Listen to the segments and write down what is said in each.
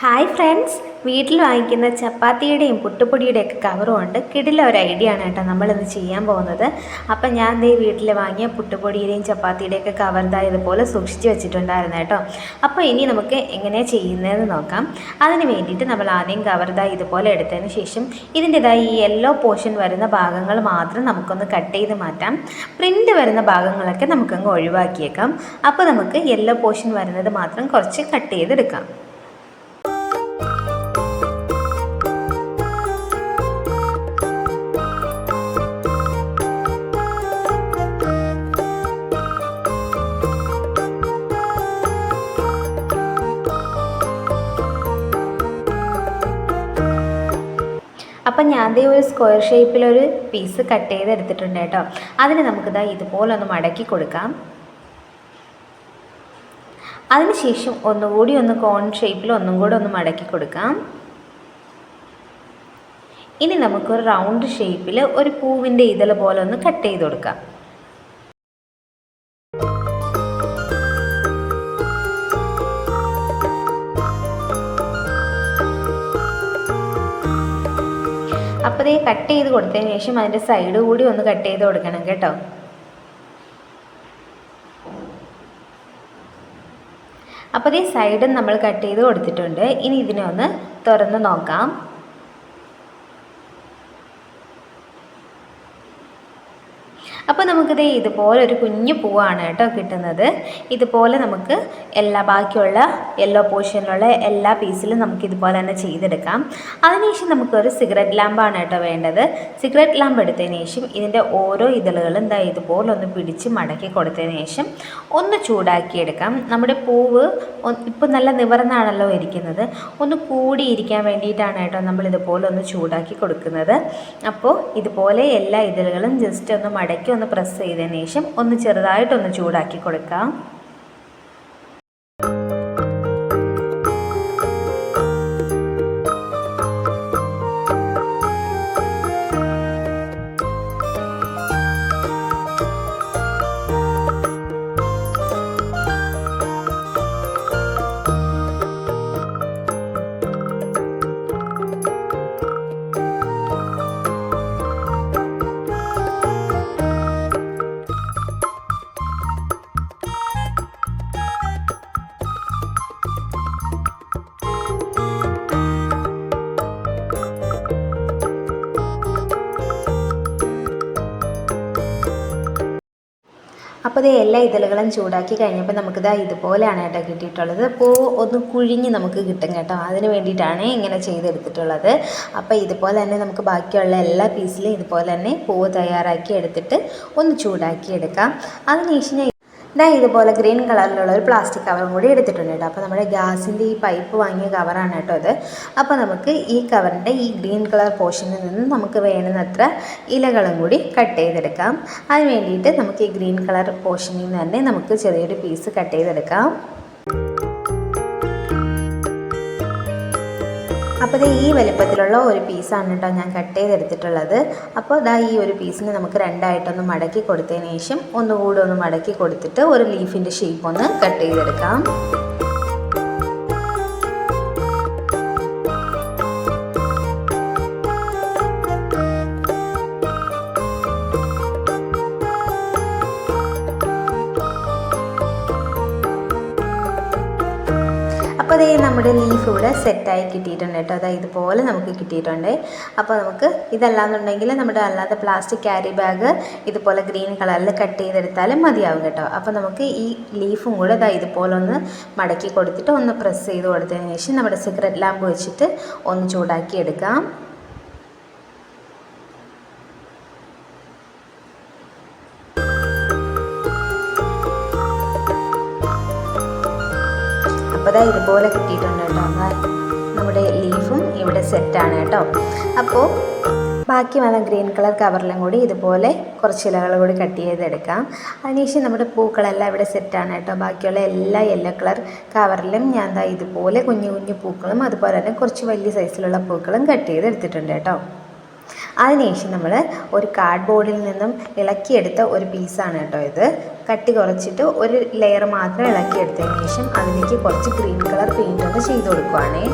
Hi friends വീട്ടിൽ വാങ്ങിക്കുന്ന ചപ്പാത്തിയുടെയും പുട്ടുപൊടിയുടെയും ഒക്കെ കവറും ഉണ്ട്. കിടില ഒരു ഐഡിയ ആണ് കേട്ടോ നമ്മളിന്ന് ചെയ്യാൻ പോകുന്നത്. അപ്പം ഞാൻ ദേ വീട്ടിൽ വാങ്ങിയ പുട്ടുപൊടിയുടെയും ചപ്പാത്തിയുടെയൊക്കെ കവർ ദാ ഇതുപോലെ സൂക്ഷിച്ച് വെച്ചിട്ടുണ്ടായിരുന്നു കേട്ടോ. അപ്പോൾ ഇനി നമുക്ക് എങ്ങനെയാണ് ചെയ്യുന്നതെന്ന് നോക്കാം. അതിന് വേണ്ടിയിട്ട് നമ്മൾ ആദ്യം കവർ ദാ ഇതുപോലെ എടുത്തതിന് ശേഷം ഇതിന്റെതായി ഈ യെല്ലോ പോർഷൻ വരുന്ന ഭാഗങ്ങൾ മാത്രം നമുക്കൊന്ന് കട്ട് ചെയ്ത് മാറ്റാം. പ്രിന്റ് വരുന്ന ഭാഗങ്ങളൊക്കെ നമുക്കങ്ങ് ഒഴിവാക്കിയേക്കാം. അപ്പോൾ നമുക്ക് യെല്ലോ പോർഷൻ വരുന്നത് മാത്രം കുറച്ച് കട്ട് ചെയ്തെടുക്കാം. അപ്പം ഞാൻ ദേ ഒരു സ്ക്വയർ ഷേപ്പിലൊരു പീസ് കട്ട് ചെയ്ത് എടുത്തിട്ടുണ്ട് കേട്ടോ. അതിന് നമുക്കിതാ ഇതുപോലെ ഒന്ന് മടക്കി കൊടുക്കാം. അതിനുശേഷം ഒന്നുകൂടി ഒന്ന് കോൺ ഷേപ്പിൽ ഒന്നും കൂടി ഒന്ന് മടക്കി കൊടുക്കാം. ഇനി നമുക്കൊരു റൗണ്ട് ഷേപ്പിൽ ഒരു പൂവിന്റെ ഇതൾ പോലെ ഒന്ന് കട്ട് ചെയ്ത് കൊടുക്കാം. കട്ട് ചെയ്ത് കൊടുത്തതിന് ശേഷം അതിന്റെ സൈഡ് കൂടി ഒന്ന് കട്ട് ചെയ്ത് കൊടുക്കണം കേട്ടോ. അപ്പോൾ ഈ സൈഡും നമ്മൾ കട്ട് ചെയ്ത് കൊടുത്തിട്ടുണ്ട്. ഇനി ഇതിനെ ഒന്ന് തുറന്ന് നോക്കാം. അപ്പോൾ നമുക്കിത് ഇതുപോലെ ഒരു കുഞ്ഞു പൂവാണ് കേട്ടോ കിട്ടുന്നത്. ഇതുപോലെ നമുക്ക് എല്ലാ ബാക്കിയുള്ള യെല്ലോ പോർഷനിലുള്ള എല്ലാ പീസിലും നമുക്ക് ഇതുപോലെ തന്നെ ചെയ്തെടുക്കാം. അതിനുശേഷം നമുക്കൊരു സിഗരറ്റ് ലാമ്പാണ് കേട്ടോ വേണ്ടത്. സിഗരറ്റ് ലാമ്പ് എടുത്തതിന് ശേഷം ഇതിന്റെ ഓരോ ഇതളുകളും എന്താ ഇതുപോലെ ഒന്ന് പിടിച്ച് മടക്കി കൊടുത്തതിന് ശേഷം ഒന്ന് ചൂടാക്കിയെടുക്കാം. നമ്മുടെ പൂവ് ഇപ്പം നല്ല നിവർന്നാണല്ലോ ഇരിക്കുന്നത്. ഒന്ന് കൂടിയിരിക്കാൻ വേണ്ടിയിട്ടാണ് കേട്ടോ നമ്മൾ ഇതുപോലെ ഒന്ന് ചൂടാക്കി കൊടുക്കുന്നത്. അപ്പോൾ ഇതുപോലെ എല്ലാ ഇതളുകളും ജസ്റ്റ് ഒന്ന് മടക്കി ഒന്ന് പ്രസ് ചെയ്തതിന് ശേഷം ഒന്ന് ചെറുതായിട്ടൊന്ന് ചൂടാക്കി കൊടുക്കാം. അപ്പോൾ ഇത് എല്ലാ ഇതളുകളും ചൂടാക്കി കഴിഞ്ഞപ്പോൾ നമുക്കിത് ഇതുപോലെയാണ് കേട്ടോ കിട്ടിയിട്ടുള്ളത്. അപ്പോൾ ഒന്ന് കുഴിഞ്ഞ് നമുക്ക് കിട്ടും കേട്ടോ. അതിന് വേണ്ടിയിട്ടാണ് ഇങ്ങനെ ചെയ്തെടുത്തിട്ടുള്ളത്. അപ്പോൾ ഇതുപോലെ തന്നെ നമുക്ക് ബാക്കിയുള്ള എല്ലാ പീസിലും ഇതുപോലെ തന്നെ പൂവ് തയ്യാറാക്കി എടുത്തിട്ട് ഒന്ന് ചൂടാക്കി എടുക്കാം. അതിനുശേഷം ഇതാ ഇതുപോലെ ഗ്രീൻ കളറിലുള്ള ഒരു പ്ലാസ്റ്റിക് കവറും കൂടി എടുത്തിട്ടുണ്ട് കേട്ടോ. അപ്പോൾ നമ്മുടെ ഗ്യാസിന്റെ ഈ പൈപ്പ് വാങ്ങിയ കവറാണ് കേട്ടോ അത് അപ്പോൾ നമുക്ക് ഈ കവറിന്റെ ഈ ഗ്രീൻ കളർ പോർഷനിൽ നിന്ന് നമുക്ക് വേണ്ടുന്നത്ര ഇലകളും കൂടി കട്ട് ചെയ്തെടുക്കാം. അതിന് വേണ്ടിയിട്ട് നമുക്ക് ഈ ഗ്രീൻ കളർ പോർഷനിൽ നിന്ന് തന്നെ നമുക്ക് ചെറിയൊരു പീസ് കട്ട് ചെയ്തെടുക്കാം. അപ്പോൾ ഇത് ഈ വലിപ്പത്തിലുള്ള ഒരു പീസാണ് കേട്ടോ ഞാൻ കട്ട് ചെയ്തെടുത്തിട്ടുള്ളത്. അപ്പോൾ ഇതാ ഈ ഒരു പീസിനെ നമുക്ക് രണ്ടായിട്ടൊന്ന് മടക്കി കൊടുത്തതിന് ശേഷം ഒന്നുകൂടി ഒന്ന് മടക്കി കൊടുത്തിട്ട് ഒരു ലീഫിന്റെ ഷേപ്പ് ഒന്ന് കട്ട് ചെയ്തെടുക്കാം. അതേ നമ്മുടെ ലീഫ് ഇവിടെ സെറ്റായി കിട്ടിയിട്ടുണ്ട് കേട്ടോ. അതായത് ഇതുപോലെ നമുക്ക് കിട്ടിയിട്ടുണ്ട്. അപ്പോൾ നമുക്ക് ഇതല്ലാന്നുണ്ടെങ്കിൽ നമ്മുടെ അല്ലാതെ പ്ലാസ്റ്റിക് ക്യാരി ബാഗ് ഇതുപോലെ ഗ്രീൻ കളറിൽ കട്ട് ചെയ്തെടുത്താലും മതിയാവും കേട്ടോ. അപ്പോൾ നമുക്ക് ഈ ലീഫും കൂടെ അതായത് ഇതുപോലെ ഒന്ന് മടക്കി കൊടുത്തിട്ട് ഒന്ന് പ്രസ് ചെയ്ത് കൊടുത്തതിന് ശേഷം നമ്മുടെ സിഗരറ്റ് ലാമ്പ് വെച്ചിട്ട് ഒന്ന് ചൂടാക്കി എടുക്കാം. ഇതാ ഇതുപോലെ കിട്ടിയിട്ടുണ്ട് കേട്ടോ. നമ്മുടെ ലീഫും ഇവിടെ സെറ്റാണ് കേട്ടോ. അപ്പോൾ ബാക്കി വന്ന ഗ്രീൻ കളർ കവറിലും കൂടി ഇതുപോലെ കുറച്ച് ഇലകൾ കൂടി കട്ട് ചെയ്തെടുക്കാം. അതിനുശേഷം നമ്മുടെ പൂക്കളെല്ലാം ഇവിടെ സെറ്റാണ് കേട്ടോ. ബാക്കിയുള്ള എല്ലാ യെല്ലോ കളർ കവറിലും ഞാൻ ദാ ഇതുപോലെ കുഞ്ഞു കുഞ്ഞു പൂക്കളും അതുപോലെ തന്നെ കുറച്ച് വലിയ സൈസിലുള്ള പൂക്കളും കട്ട് ചെയ്തെടുത്തിട്ടുണ്ട് കേട്ടോ. അതിനുശേഷം നമ്മൾ ഒരു കാർഡ് ബോർഡിൽ നിന്നും ഇളക്കിയെടുത്ത ഒരു പീസാണ് കേട്ടോ ഇത്. കട്ടി കുറച്ചിട്ട് ഒരു ലെയർ മാത്രം ഇളക്കിയെടുത്തതിന് ശേഷം അതിലേക്ക് കുറച്ച് ഗ്രീൻ കളർ പെയിന്റ് ഒന്ന് ചെയ്ത് കൊടുക്കുവാണേ.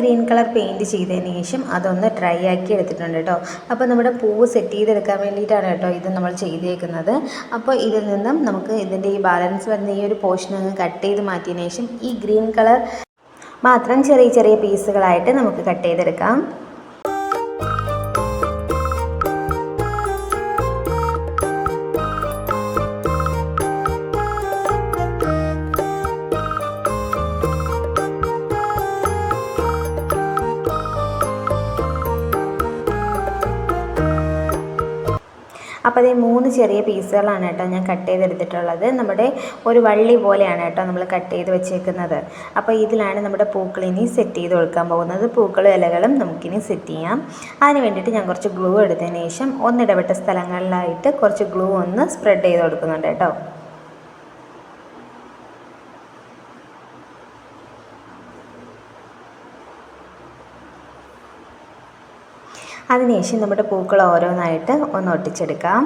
ഗ്രീൻ കളർ പെയിന്റ് ചെയ്തതിന് ശേഷം അതൊന്ന് ഡ്രൈ ആക്കി എടുത്തിട്ടുണ്ട് കേട്ടോ അപ്പോൾ നമ്മുടെ പൂവ് സെറ്റ് ചെയ്തെടുക്കാൻ വേണ്ടിയിട്ടാണ് കേട്ടോ ഇത് നമ്മൾ ചെയ്തേക്കുന്നത്. അപ്പോൾ ഇതിൽ നിന്നും നമുക്ക് ഇതിന്റെ ഈ ബാലൻസ് വരുന്ന ഈ ഒരു പോർഷൻ അങ്ങ് കട്ട് ചെയ്ത് മാറ്റിയതിന് ശേഷം ഈ ഗ്രീൻ കളർ മാത്രം ചെറിയ ചെറിയ പീസുകളായിട്ട് നമുക്ക് കട്ട് ചെയ്തെടുക്കാം. അപ്പോൾ അതേ മൂന്ന് ചെറിയ പീസുകളാണ് കേട്ടോ ഞാൻ കട്ട് ചെയ്തെടുത്തിട്ടുള്ളത്. നമ്മുടെ ഒരു വള്ളി പോലെയാണ് കേട്ടോ നമ്മൾ കട്ട് ചെയ്ത് വെച്ചേക്കുന്നത്. അപ്പോൾ ഇതിലാണ് നമ്മുടെ പൂക്കളിനി സെറ്റ് ചെയ്ത് കൊടുക്കാൻ പോകുന്നത്. പൂക്കളും ഇലകളും നമുക്കിനി സെറ്റ് ചെയ്യാം. അതിന് വേണ്ടിയിട്ട് ഞാൻ കുറച്ച് ഗ്ലൂ എടുത്തതിന് ശേഷം ഒന്നിടപെട്ട സ്ഥലങ്ങളിലായിട്ട് കുറച്ച് ഗ്ലൂ ഒന്ന് സ്പ്രെഡ് ചെയ്ത് കൊടുക്കുന്നുണ്ട് കേട്ടോ. അതിനുശേഷം നമ്മുടെ പൂക്കൾ ഓരോന്നായിട്ട് ഒന്ന് ഒട്ടിച്ചെടുക്കാം.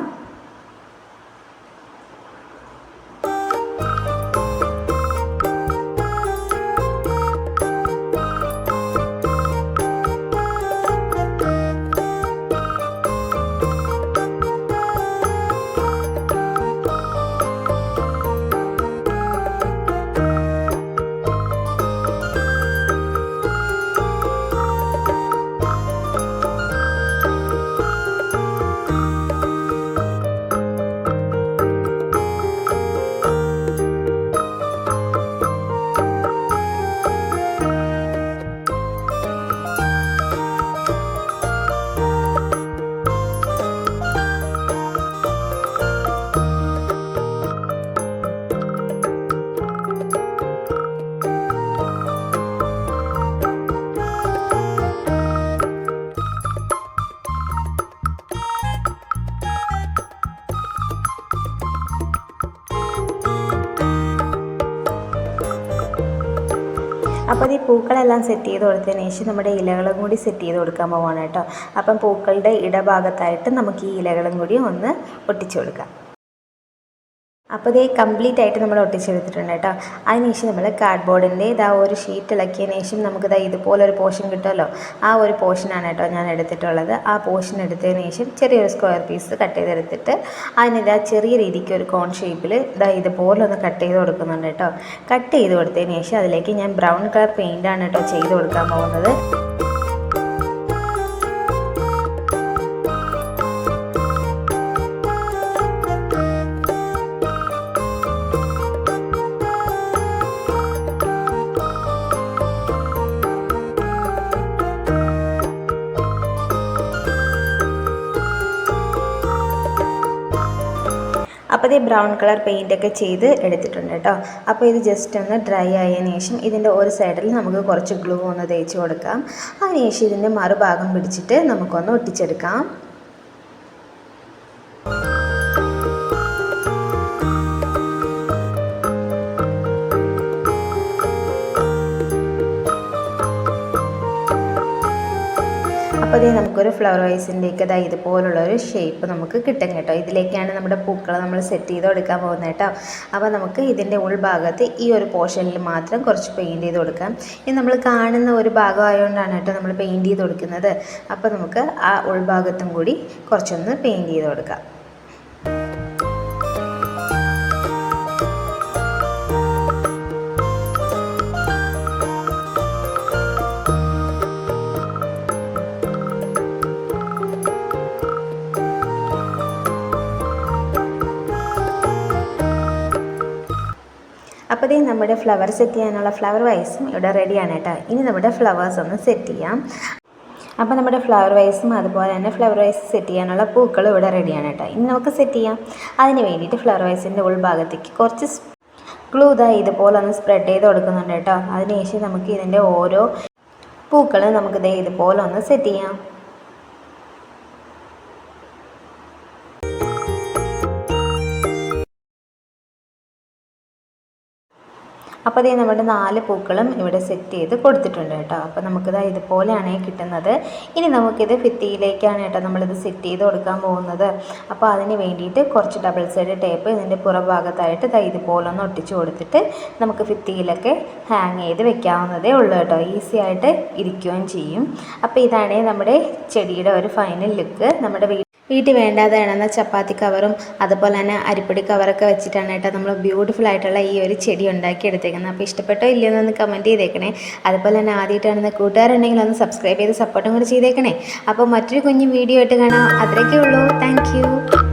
അപ്പോൾ ഈ പൂക്കളെല്ലാം സെറ്റ് ചെയ്ത് കൊടുത്തതിന് ശേഷം നമ്മുടെ ഇലകളും കൂടി സെറ്റ് ചെയ്ത് കൊടുക്കാൻ പോവാണ് കേട്ടോ. അപ്പം പൂക്കളുടെ ഇടഭാഗത്തായിട്ട് നമുക്ക് ഈ ഇലകളും കൂടി ഒന്ന് ഒട്ടിച്ചു കൊടുക്കാം. അപ്പോൾ ഇതേ കംപ്ലീറ്റ് ആയിട്ട് നമ്മൾ ഒട്ടിച്ചെടുത്തിട്ടുണ്ട് കേട്ടോ. അതിനുശേഷം നമ്മൾ കാർഡ് ബോർഡിന്റെ ഇതാ ഒരു ഷീറ്റ് ഇളക്കിയതിന് ശേഷം നമുക്കിതാ ഇതുപോലെ ഒരു പോർഷൻ കിട്ടുമല്ലോ. ആ ഒരു പോർഷനാണ് കേട്ടോ ഞാൻ എടുത്തിട്ടുള്ളത്. ആ പോർഷൻ എടുത്തതിന് ശേഷം ചെറിയൊരു സ്ക്വയർ പീസ് കട്ട് ചെയ്തെടുത്തിട്ട് അതിനിതാ ചെറിയ രീതിക്ക് ഒരു കോൺ ഷേപ്പിൽ ഇതാ ഇതുപോലെ ഒന്ന് കട്ട് ചെയ്ത് കൊടുക്കുന്നുണ്ട് കേട്ടോ. കട്ട് ചെയ്ത് കൊടുത്തതിന് ശേഷം അതിലേക്ക് ഞാൻ ബ്രൗൺ കളർ പെയിന്റാണ് കേട്ടോ ചെയ്ത് കൊടുക്കാൻ പോകുന്നത്. അപ്പോൾ ഇത് ബ്രൗൺ കളർ പെയിന്റ് ഒക്കെ ചെയ്ത് എടുത്തിട്ടുണ്ട് കേട്ടോ അപ്പോൾ ഇത് ജസ്റ്റ് ഒന്ന് ഡ്രൈ ആയതിനു ശേഷം ഇതിന്റെ ഒരു സൈഡിൽ നമുക്ക് കുറച്ച് ഗ്ലൂ ഒന്ന് തേച്ച് കൊടുക്കാം. അതിനുശേഷം ഇതിന്റെ മറുഭാഗം പിടിച്ചിട്ട് നമുക്കൊന്ന് ഒട്ടിച്ചെടുക്കാം. അപ്പോൾ ഇതേ നമുക്കൊരു ഫ്ലവർ വൈസിന്റെയൊക്കെ ഇതാ ഇതുപോലുള്ളൊരു ഷേപ്പ് നമുക്ക് കിട്ടും കേട്ടോ. ഇതിലേക്കാണ് നമ്മുടെ പൂക്കൾ നമ്മൾ സെറ്റ് ചെയ്ത് കൊടുക്കാൻ പോകുന്നത് കേട്ടോ. അപ്പോൾ നമുക്ക് ഇതിന്റെ ഉൾഭാഗത്ത് ഈ ഒരു പോർഷനിൽ മാത്രം കുറച്ച് പെയിന്റ് ചെയ്ത് കൊടുക്കാം. ഇത് നമ്മൾ കാണുന്ന ഒരു ഭാഗമായതുകൊണ്ടാണ് കേട്ടോ നമ്മൾ പെയിന്റ് ചെയ്ത് കൊടുക്കുന്നത്. അപ്പോൾ നമുക്ക് ആ ഉൾഭാഗത്തും കൂടി കുറച്ചൊന്ന് പെയിന്റ് ചെയ്ത് കൊടുക്കാം. ഇത് നമ്മുടെ ഫ്ലവർ സെറ്റ് ചെയ്യാനുള്ള ഫ്ലവർ വൈസും ഇവിടെ റെഡിയാണ് കേട്ടോ. ഇനി നമ്മുടെ ഫ്ലവേഴ്സ് ഒന്ന് സെറ്റ് ചെയ്യാം. അപ്പോൾ നമ്മുടെ ഫ്ലവർ വൈസും അതുപോലെ തന്നെ ഫ്ലവർ വൈസ് സെറ്റ് ചെയ്യാനുള്ള പൂക്കളും ഇവിടെ റെഡിയാണ് കേട്ടോ. ഇനി നമുക്ക് സെറ്റ് ചെയ്യാം. അതിന് വേണ്ടിയിട്ട് ഫ്ലവർ വൈസിന്റെ ഉൾഭാഗത്തേക്ക് കുറച്ച് ഗ്ലൂ ഇതാ ഇതുപോലെ ഒന്ന് സ്പ്രെഡ് ചെയ്ത് കൊടുക്കുന്നുണ്ട് കേട്ടോ. അതിനുശേഷം നമുക്ക് ഇതിന്റെ ഓരോ പൂക്കളും നമുക്ക് ഇതേ ഇതുപോലെ ഒന്ന് സെറ്റ് ചെയ്യാം. അപ്പോൾ അതേ നമ്മുടെ നാല് പൂക്കളും ഇവിടെ സെറ്റ് ചെയ്ത് കൊടുത്തിട്ടുണ്ട് കേട്ടോ. അപ്പോൾ നമുക്കിത് ഇതുപോലെയാണ് കിട്ടുന്നത്. ഇനി നമുക്കിത് ഭിത്തിയിലേക്കാണ് കേട്ടോ നമ്മളിത് സെറ്റ് ചെയ്ത് കൊടുക്കാൻ പോകുന്നത്. അപ്പോൾ അതിന് വേണ്ടിയിട്ട് കുറച്ച് ഡബിൾ സൈഡ് ടേപ്പ് ഇതിന്റെ പുറഭാഗത്തായിട്ട് ദാ ഇതുപോലെ ഒന്ന് ഒട്ടിച്ച് കൊടുത്തിട്ട് നമുക്ക് ഭിത്തിയിലൊക്കെ ഹാങ് ചെയ്ത് വെക്കാവുന്നതേ ഉള്ളൂ കേട്ടോ. ഈസി ആയിട്ട് ഇരിക്കുകയും ചെയ്യും. അപ്പോൾ ഇതാണ് നമ്മുടെ ചെടിയുടെ ഒരു ഫൈനൽ ലുക്ക് നമ്മുടെ വീട്ടിൽ വേണ്ടാതെ ഇണന്ന ചപ്പാത്തി കവറും അതുപോലെ തന്നെ അരിപ്പൊടി കവറൊക്കെ വെച്ചിട്ടാണ് കേട്ടോ നമ്മൾ ബ്യൂട്ടിഫുൾ ആയിട്ടുള്ള ഈ ഒരു ചെടി ഉണ്ടാക്കി എടുത്തേക്കുന്നത്. അപ്പോൾ ഇഷ്ടപ്പെട്ടോ ഇല്ലയോ എന്നൊന്ന് കമന്റ് ചെയ്തേക്കണേ. അതുപോലെ തന്നെ ആദ്യമായിട്ടാണെന്ന് കൂട്ടുകാരുണ്ടെങ്കിൽ ഒന്ന് സബ്സ്ക്രൈബ് ചെയ്ത് സപ്പോർട്ടും കൂടി ചെയ്തേക്കണേ. അപ്പോൾ മറ്റൊരു കുഞ്ഞു വീഡിയോ ആയിട്ട് കാണാം. അത്രയൊക്കെ ഉള്ളൂ. താങ്ക്